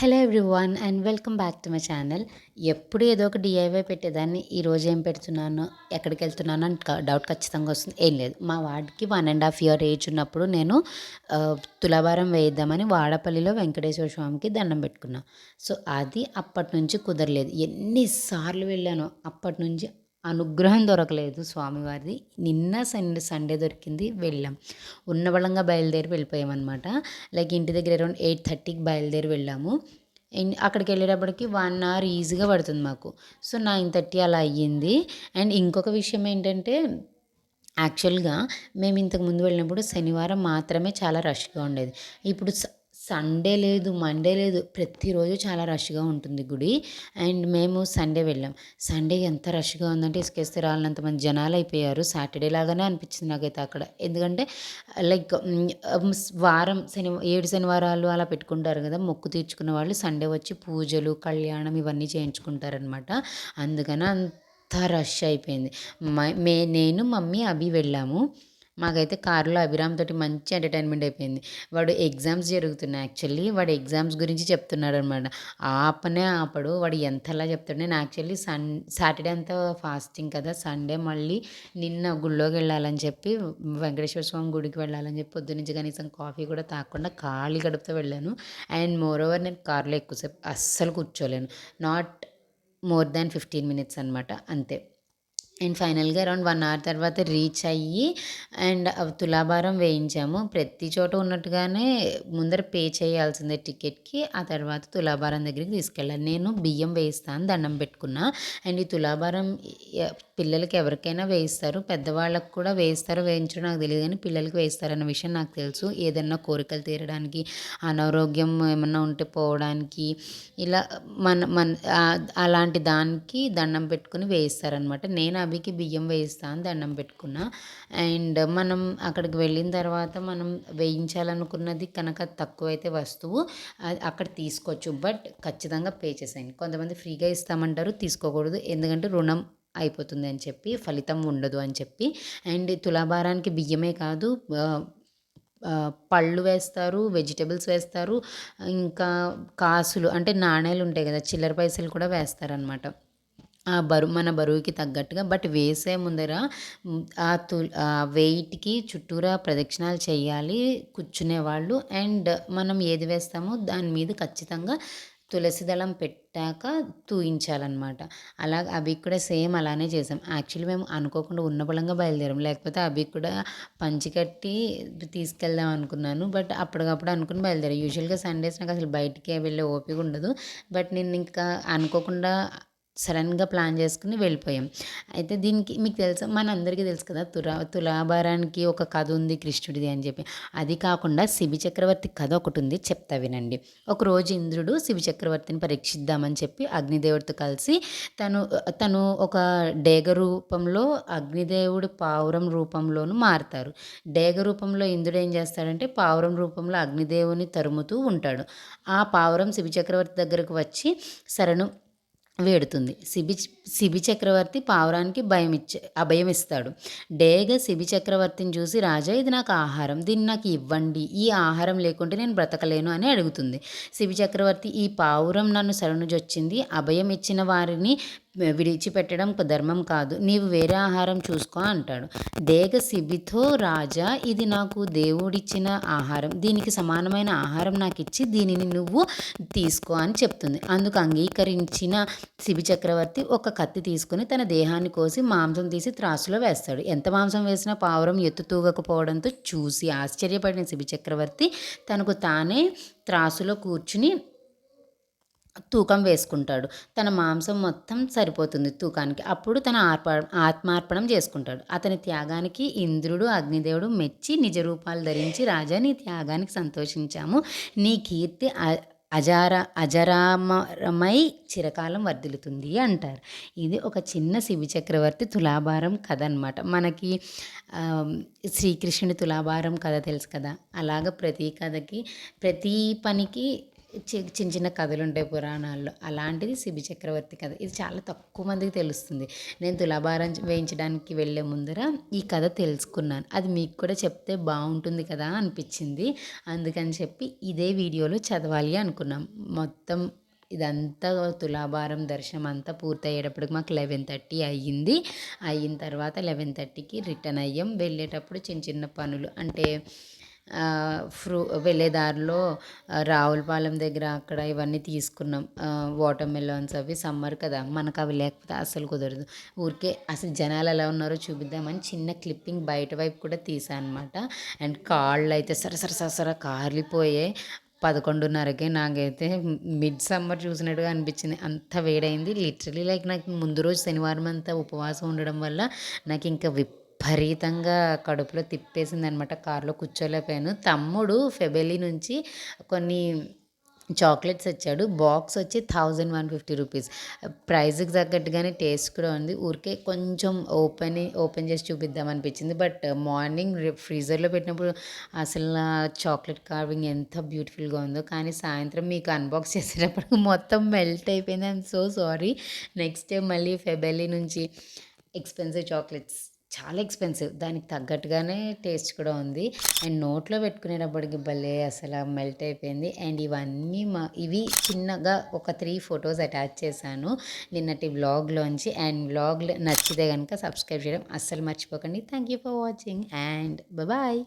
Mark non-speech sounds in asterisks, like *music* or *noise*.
Hello everyone and welcome back to my channel. ఎప్పుడు ఏదో ఒక డిఐవై పెట్టేదాన్ని ఈరోజు ఏం పెడుతున్నాను ఎక్కడికి వెళ్తున్నాను అని డౌట్ ఖచ్చితంగా వస్తుంది. ఏం లేదు మా వాడికి one and half year age ఉన్నప్పుడు నేను తులాభారం వేయిద్దామని వాడపల్లిలో వెంకటేశ్వర స్వామికి దండం పెట్టుకున్నా. సో అది అప్పటి నుంచి కుదరలేదు. ఎన్నిసార్లు వెళ్ళాను అప్పటి నుంచి అనుగ్రహం దొరకలేదు స్వామివారిది. నిన్న సండే సండే దొరికింది వెళ్ళాం. ఉన్న బలంగా బయలుదేరి వెళ్ళిపోయామన్నమాట. లైక్ ఇంటి దగ్గర అరౌండ్ ఎయిట్ థర్టీకి బయలుదేరి వెళ్ళాము. అక్కడికి వెళ్ళేటప్పటికి వన్ అవర్ ఈజీగా పడుతుంది మాకు. సో నైన్ థర్టీ అలా అయ్యింది. అండ్ ఇంకొక విషయం ఏంటంటే యాక్చువల్గా మేము ఇంతకు ముందు వెళ్ళినప్పుడు శనివారం మాత్రమే చాలా రష్గా ఉండేది. ఇప్పుడు సండే లేదు మండే లేదు ప్రతిరోజు చాలా రష్గా ఉంటుంది గుడి. అండ్ మేము సండే వెళ్ళాం. సండే ఎంత రష్గా ఉందంటే ఇసుకేస్తే రాలినంతమంది జనాలు అయిపోయారు. సాటర్డే లాగానే అనిపించింది నాకైతే అక్కడ. ఎందుకంటే లైక్ వారం శని ఏడు శనివారాలు అలా పెట్టుకుంటారు కదా మొక్కు తీర్చుకున్న వాళ్ళు సండే వచ్చి పూజలు కళ్యాణం ఇవన్నీ చేయించుకుంటారనమాట అందుకని అంత రష్ అయిపోయింది. మే నేను మమ్మీ అవి వెళ్ళాము. మాకైతే కారులో అభిరామ్ తోటి మంచి ఎంటర్టైన్మెంట్ అయిపోయింది. వాడు ఎగ్జామ్స్ జరుగుతున్నాయి యాక్చువల్లీ వాడు ఎగ్జామ్స్ గురించి చెప్తున్నాడు అనమాట ఆపనే ఆపడు వాడు ఎంతలా చెప్తాడు నేను యాక్చువల్లీ సన్ సాటర్డే అంతా ఫాస్టింగ్ కదా. సండే మళ్ళీ నిన్న గుళ్ళోకి వెళ్ళాలని చెప్పి వెంకటేశ్వర స్వామి గుడికి వెళ్ళాలని చెప్పి పొద్దు నుంచి కనీసం కాఫీ కూడా తాకుండా ఖాళీ గడుపుతూ వెళ్ళాను. అండ్ మోర్ ఓవర్ నేను కార్లో ఎక్కువసేపు అస్సలు కూర్చోలేను. Not more than fifteen minutes అనమాట అంతే. అండ్ ఫైనల్గా అరౌండ్ వన్ అవర్ తర్వాత రీచ్ అయ్యి అండ్ తులాభారం వేయించాము. ప్రతి చోట ఉన్నట్టుగానే ముందర పే చేయాల్సిందే టికెట్కి ఆ తర్వాత తులాభారం దగ్గరికి తీసుకెళ్ళాను నేను బియ్యం వేస్తాను దండం పెట్టుకున్నా. అండ్ ఈ తులాభారం పిల్లలకి ఎవరికైనా వేయిస్తారు. పెద్దవాళ్ళకు కూడా వేయిస్తారో వేయించడం నాకు తెలియదు కానీ పిల్లలకి వేయిస్తారన్న విషయం నాకు తెలుసు. ఏదన్నా కోరికలు తీరడానికి అనారోగ్యం ఏమన్నా ఉంటే పోవడానికి ఇలా మన మన అలాంటి దానికి దండం పెట్టుకుని వేయిస్తారనమాట నేను అవికి బియ్యం వేయిస్తాను దండం పెట్టుకున్నా. అండ్ మనం అక్కడికి వెళ్ళిన తర్వాత మనం వేయించాలనుకున్నది కనుక తక్కువైతే వస్తువు అక్కడ తీసుకోవచ్చు. బట్ ఖచ్చితంగా పే చేసేయండి. కొంతమంది ఫ్రీగా ఇస్తామంటారు తీసుకోకూడదు. ఎందుకంటే రుణం అయిపోతుంది అని చెప్పి ఫలితం ఉండదు అని చెప్పి. అండ్ తులాభారానికి బియ్యమే కాదు పళ్ళు వేస్తారు వెజిటేబుల్స్ వేస్తారు ఇంకా కాసులు అంటే నాణేలు ఉంటాయి కదా చిల్లర పైసలు కూడా వేస్తారనమాట ఆ బరువు మన బరువుకి తగ్గట్టుగా బట్ వేసే ముందర ఆ తు వెయిట్కి చుట్టూరా ప్రదక్షిణాలు చేయాలి కూర్చునే వాళ్ళు అండ్ మనం ఏది వేస్తామో దాని మీద ఖచ్చితంగా తులసి దళం పెట్టాక తూయించాలన్నమాట. అలా అవి కూడా సేమ్ అలానే చేసాం. యాక్చువల్లీ మేము అనుకోకుండా ఉన్న బలంగా బయలుదేరాం. లేకపోతే అవి కూడా పంచికట్టి తీసుకెళ్దాం అనుకున్నాను. బట్ అప్పటికప్పుడు అనుకుని బయలుదేరాం. యూజువల్గా సండేస్ నాకు అసలు బయటికి వెళ్ళే ఓపిక ఉండదు. బట్ నేను ఇంకా అనుకోకుండా సడన్గా ప్లాన్ చేసుకుని వెళ్ళిపోయాం. అయితే దీనికి మీకు తెలుసా మన అందరికీ తెలుసు కదా తులా తులాభారానికి ఒక కథ ఉంది కృష్ణుడిది అని చెప్పి. అది కాకుండా శివి చక్రవర్తి కథ ఒకటి ఉంది చెప్తా వినండి. ఒకరోజు ఇంద్రుడు శివి చక్రవర్తిని పరీక్షిద్దామని చెప్పి అగ్నిదేవుడితో కలిసి తను తను ఒక డేగ రూపంలో అగ్నిదేవుడు పావురం రూపంలోను మారుతారు. డేగ రూపంలో ఇంద్రుడు ఏం చేస్తాడంటే పావురం రూపంలో అగ్నిదేవుని తరుముతూ ఉంటాడు. ఆ పావురం శివి చక్రవర్తి దగ్గరకు వచ్చి శరణు వేడుతుంది. శిబి శిబి చక్రవర్తి పావురానికి భయం ఇచ్చే అభయం ఇస్తాడు. డేగ శిబి చక్రవర్తిని చూసి రాజా ఇది నాకు ఆహారం. దీన్ని నాకు ఇవ్వండి. ఈ ఆహారం లేకుంటే నేను బ్రతకలేను అని అడుగుతుంది. శిబి చక్రవర్తి ఈ పావురం నన్ను శరణుజొచ్చింది. అభయం ఇచ్చిన వారిని విడిచిపెట్టడం ధర్మం కాదు. నీవు వేరే ఆహారం చూసుకో అంటాడు. దేగ సిబితో రాజా ఇది నాకు దేవుడిచ్చిన ఆహారం. దీనికి సమానమైన ఆహారం నాకు ఇచ్చి దీనిని నువ్వు తీసుకో అని చెప్తుంది. అందుకు అంగీకరించిన శిబి చక్రవర్తి ఒక కత్తి తీసుకుని తన దేహాన్ని కోసి మాంసం తీసి త్రాసులో వేస్తాడు. ఎంత మాంసం వేసినా పావురం ఎత్తు తూగకపోవడంతో చూసి ఆశ్చర్యపడిన శిబి చక్రవర్తి తనకు తానే త్రాసులో కూర్చుని తూకం వేసుకుంటాడు. తన మాంసం మొత్తం సరిపోతుంది తూకానికి. అప్పుడు తన ఆర్ప ఆత్మార్పణం చేసుకుంటాడు. అతని త్యాగానికి ఇంద్రుడు అగ్నిదేవుడు మెచ్చి నిజ రూపాలు ధరించి రాజా నీ త్యాగానికి సంతోషించాము. నీ కీర్తి అజార అజరామరమై చిరకాలం వర్ధిల్లుతుంది అంటారు. ఇది ఒక చిన్న శివి చక్రవర్తి తులాభారం కథ అనమాట మనకి శ్రీకృష్ణుడి తులాభారం కథ తెలుసు కదా? అలాగ ప్రతి కథకి ప్రతి పనికి చిన్న చిన్న కథలు ఉంటాయి పురాణాల్లో. అలాంటిది శిబి చక్రవర్తి కథ. ఇది చాలా తక్కువ మందికి తెలుస్తుంది. నేను తులాభారం వేయించడానికి వెళ్ళే ముందర ఈ కథ తెలుసుకున్నాను. అది మీకు కూడా చెప్తే బాగుంటుంది కదా అనిపించింది. అందుకని చెప్పి ఇదే వీడియోలో చదవాలి అనుకున్నాం. మొత్తం ఇదంతా తులాభారం దర్శనం అంతా పూర్తయ్యేటప్పటికి మాకు లెవెన్ థర్టీ అయ్యింది. అయిన తర్వాత లెవెన్ థర్టీకి రిటర్న్ అయ్యాం. వెళ్ళేటప్పుడు చిన్న చిన్న పనులు. అంటే ఫ్రూ వెళ్ళే దారిలో రావులపాలెం దగ్గర అక్కడ ఇవన్నీ తీసుకున్నాం. వాటర్మెలన్స్ అవి సమ్మర్ కదా మనకు అవి లేకపోతే అసలు కుదరదు. ఊరికే అసలు జనాలు ఎలా ఉన్నారో చూపిద్దామని చిన్న క్లిప్పింగ్ బయట వైపు కూడా తీసాను అనమాట అండ్ కాళ్ళు అయితే సరసర సరసర సర సర పదకొండున్నరకే నాకైతే మిడ్ సమ్మర్ చూసినట్టుగా అనిపించింది. అంత వేడైంది. లిటరలీ లైక్ నాకు ముందు రోజు శనివారం అంతా ఉపవాసం ఉండడం వల్ల నాకు ఇంకా విప్ విపరీతంగా కడుపులో తిప్పేసింది అనమాట కారులో కూర్చోలేకపోయాను. తమ్ముడు ఫెబెలీ నుంచి కొన్ని చాక్లెట్స్ వచ్చాడు. బాక్స్ వచ్చి థౌజండ్ వన్ ఫిఫ్టీ రూపీస్. ప్రైస్కి తగ్గట్టుగానే టేస్ట్ కూడా ఉంది. ఊరికే కొంచెం ఓపెన్ ఓపెన్ చేసి చూపిద్దాం అనిపించింది. బట్ మార్నింగ్ ఫ్రీజర్లో పెట్టినప్పుడు అసలు నా చాక్లెట్ కార్వింగ్ ఎంత బ్యూటిఫుల్గా ఉందో. కానీ సాయంత్రం మీకు అన్బాక్స్ చేసేటప్పుడు *laughs* మొత్తం మెల్ట్ అయిపోయింది. I'm so sorry. Next time మళ్ళీ ఫెబెలీ నుంచి ఎక్స్పెన్సివ్ చాక్లెట్స్ చాలా ఎక్స్పెన్సివ్. దానికి తగ్గట్టుగానే టేస్ట్ కూడా ఉంది. అండ్ నోట్లో పెట్టుకునేటప్పటికి భలే అసలు మెల్ట్ అయిపోయింది. అండ్ ఇవన్నీ మా ఇవి చిన్నగా ఒక త్రీ ఫొటోస్ అటాచ్ చేశాను నిన్నటి వ్లాగ్లోంచి అండ్ వ్లాగ్లో నచ్చితే కనుక సబ్స్క్రైబ్ చేయడం అస్సలు మర్చిపోకండి. Thank you for watching and bye